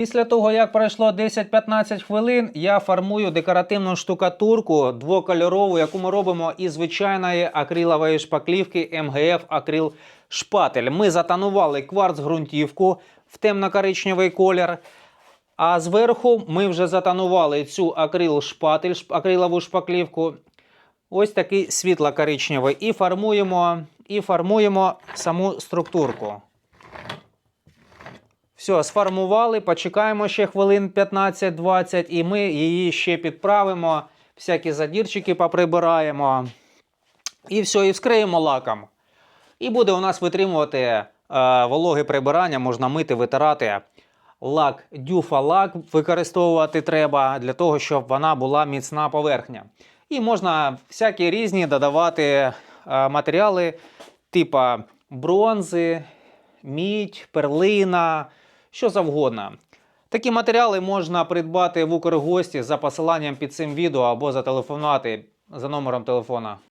Після того, як пройшло 10-15 хвилин, я формую декоративну штукатурку двокольорову, яку ми робимо із звичайної акрилової шпаклівки МГФ Акрил Шпатель. Ми затонували кварц-ґрунтівку в темно-коричневий колір. А зверху ми вже затонували цю акрил шпатель, акрилову шпаклівку. Ось такий світло-коричневий. І формуємо, і формуємо саму структурку. Все, сформували, почекаємо ще хвилин 15-20, і ми її ще підправимо, всякі задірчики поприбираємо. І все, і вскриємо лаком. І буде у нас витримувати е, вологе прибирання, можна мити, витирати. Лак, дюфа лак використовувати треба для того, щоб вона була міцна поверхня. І можна всякі різні додавати е, матеріали, типа бронзи, мідь, перлина, що завгодно. Такі матеріали можна придбати в Укргості за посиланням під цим відео або зателефонувати за номером телефона.